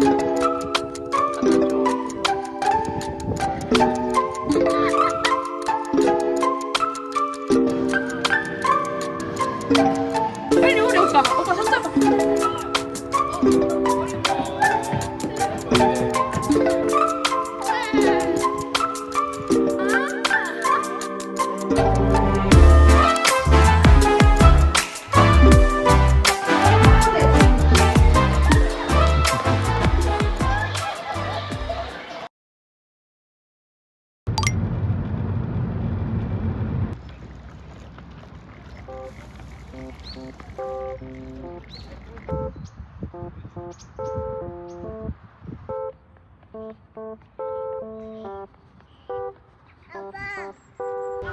빨리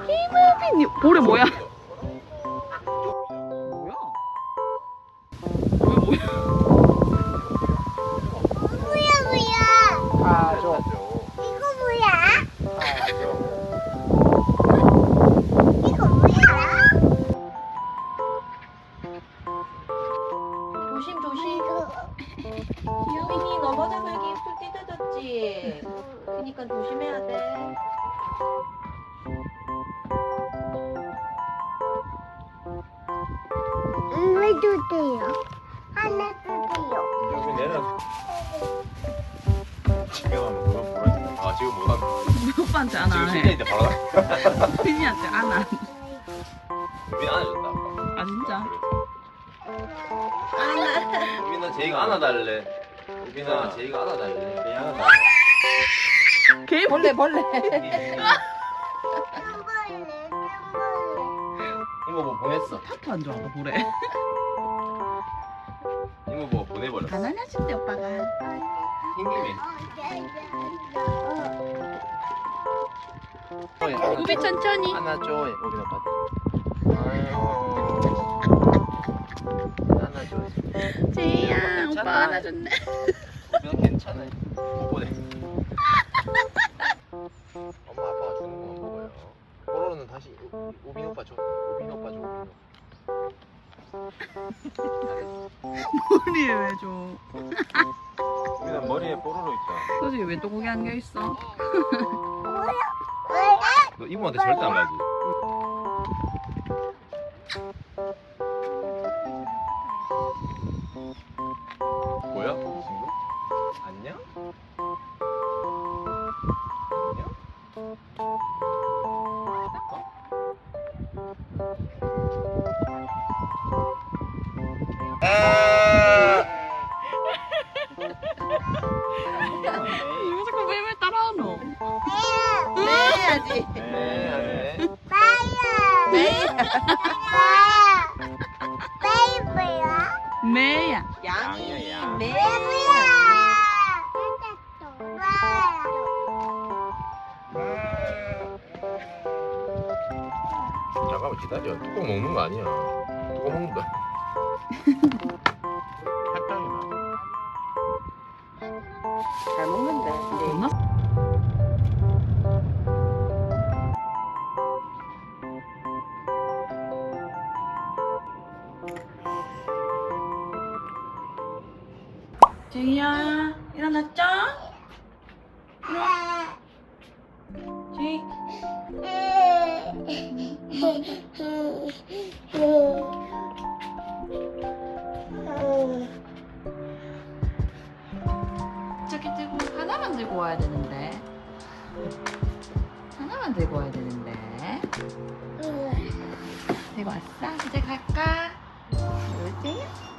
희무빈이 볼에 뭐야? 뭐야? 뭐야 뭐야? 뭐야 뭐야? 가족. 오빠한테 지금 안아 해. 신내인데 바로 가. 빈이한테 안아. 우빈 안아줬다 아까. 아 진짜? 안아. 우빈아 제이가 안아달래. 우빈아 제이가 안아달래. 제이 안아달래. 개인 벌레 벌레. 이모 뭐 보냈어. 타투 안 좋아하고 볼에. 이모 뭐 보내버려. 안 안아준대 오빠가. 흰김이. 우비 천천히. 안아줘 우빈 오빠. 안아줘. 제이야 괜찮아. 오빠 안아줬네. 우빈아 괜찮아. 못 보내. 엄마 아빠가 주는 거 먹어요. 뽀로로는 다시 우- 우빈 오빠 줘. 우빈 오빠 줘. 우빈 오빠. 머리에 왜 줘? 우빈아 머리에 뽀로로 있다. 소지 왜또 거기 안겨 있어? 너 이모한테 절대 안 가지. 매야. 양이 양. 매. 잠깐만 기다려. 뚜껑 먹는 거 아니야. 뚜껑 먹는다. 제이야 일어났죠? 제이 저기 들고 하나만 들고 와야 되는데 하나만 들고 와야 되는데 들고 왔어? 이제 갈까? 옳지? 옳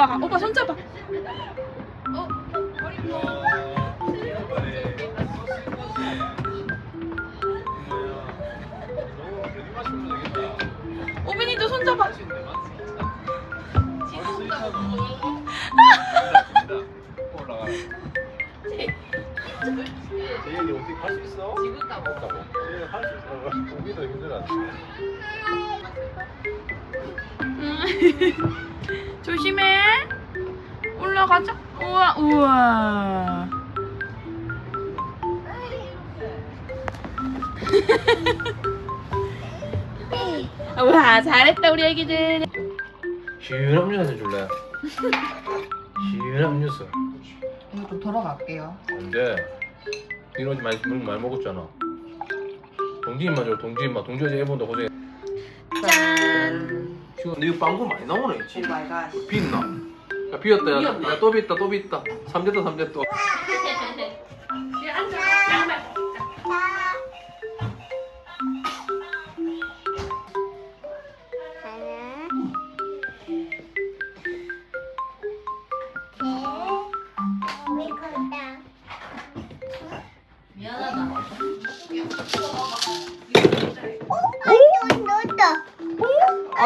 오빠가. 오빠 손 잡아. 와 잘했다 우리 애기들. 시원한 음료수 줄래? 시원한 음료수. 이거 좀 돌아갈게요. 이런 거 많이 많이 먹었잖아. 동진이만 줘. 동진이만. 동진이 어제 일본도 고생. 짠. 지금 근데 이거 빵구 많이 나오네. 오 마이 갓. 비있나? 야 비었다. 야, 야, 또 비있다. 또 비있다. 삼대다 삼대 또.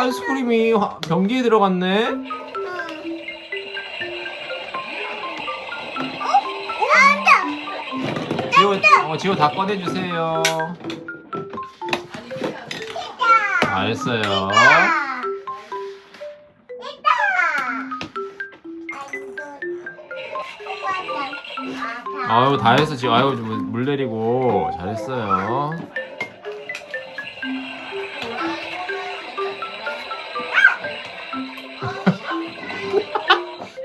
아이스크림이 화- 변기에 들어갔네. 지호, 어, 지호 다 꺼내주세요. 알았어요. 아유 다 했어 지금 아유 좀물 내리고 잘했어요.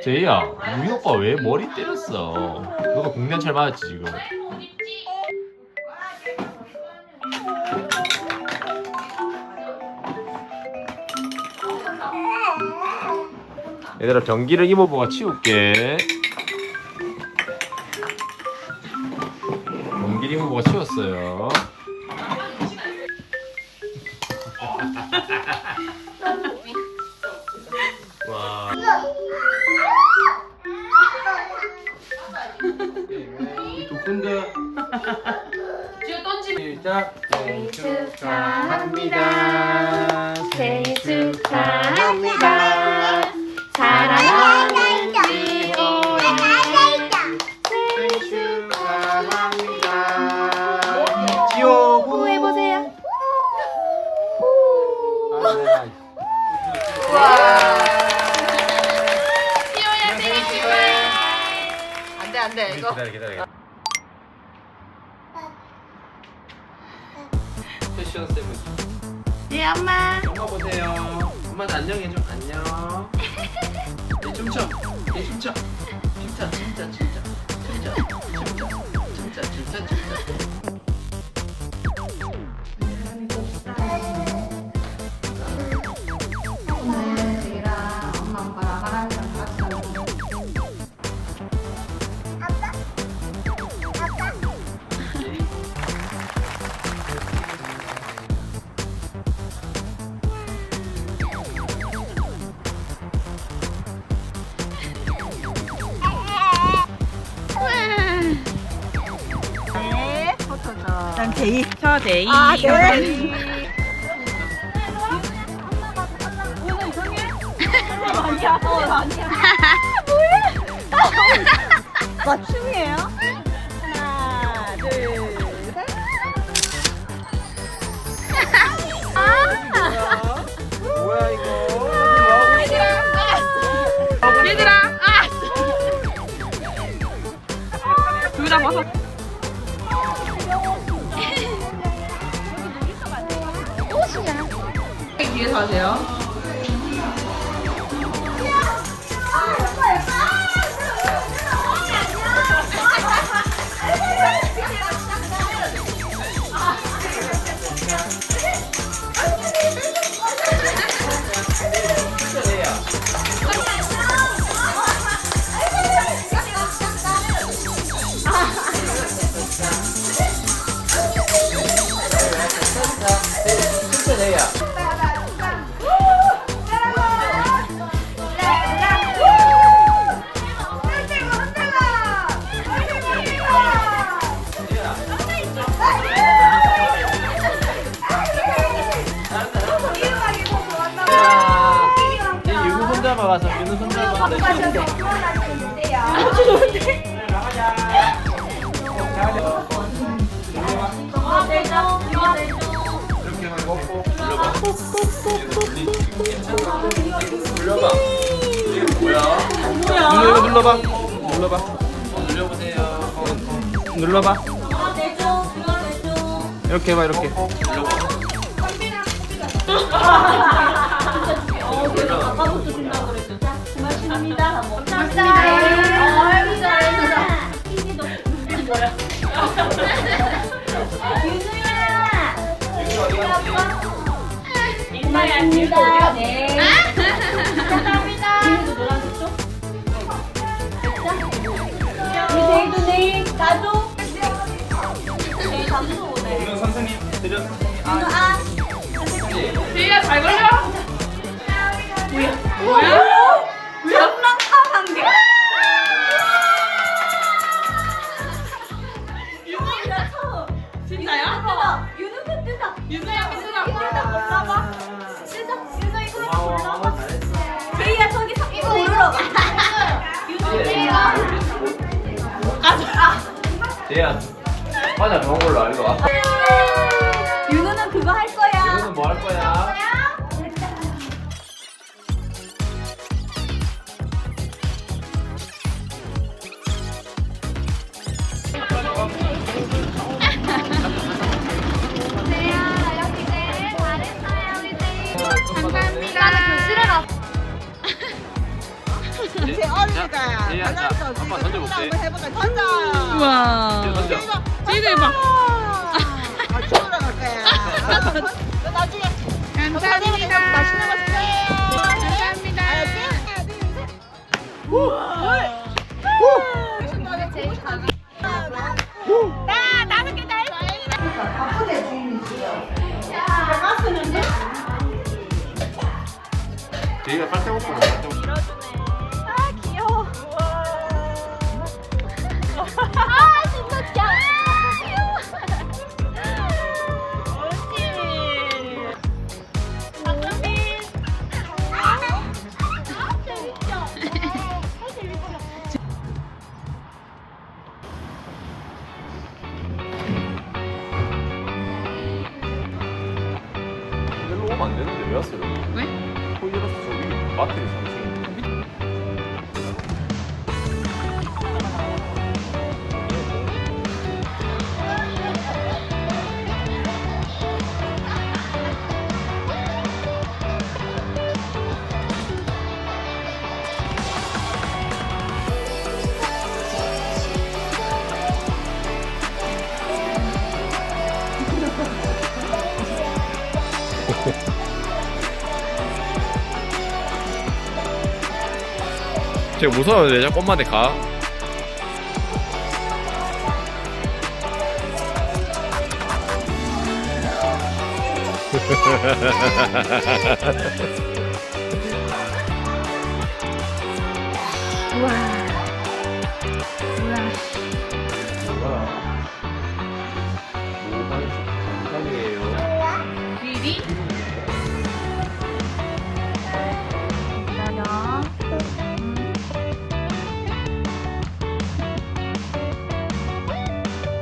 제이야 우리 오빠 왜 머리 때렸어? 너가 공연철 맞았지 지금. 얘들아 변기를 이모부가 치울게. 변기를 이모부가 치웠어요. 축하합니다. 사랑하는 지호야. 생일 축하합니다. 지호 후 해보세요. 지호야 생일 축하해. 안돼 안돼 이거. 기다려 기다려. 패션 세븐. 예 엄마. 엄마 보세요. 그만 안녕해줘. 제이. 서대이. 아, 네. 맞춤이에요? 하나, 둘, 셋. 뭐야 이거? 얘들아. 아. 둘다 벗어. 뒤에서 하세요. 진 눌러 이거 눌러봐. 눌러봐. 어, 눌려보세요. 어, 어. 눌러봐. 이렇게 해봐 이렇게. 눌러봐. 오늘 잘 걸려. 뭐야? 뭐야? 장난감한 게. 진짜야? 윤우야 뜯어. 윤우야 뜯어. 고마워. 잘했어. 이거 올라가. 제이야. 맞아 좋은 걸로 알고 와. 제 어린이가 제이야, 자, 발라서 한번 던져볼게. 한번 해볼까? 던져. 우와. 던져. 제이도 해봐. 아, 키우러 갈 거야. 알았어. 너 나중에 감사합니다. 맛있는 거 드세요. 감사합니다. 나 다섯 개다 제이가 빨대 먹고 빨대 먹고. 아 제가 무서워요. 왜 자꾸 엄마한테 가? 우와.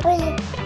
Bye.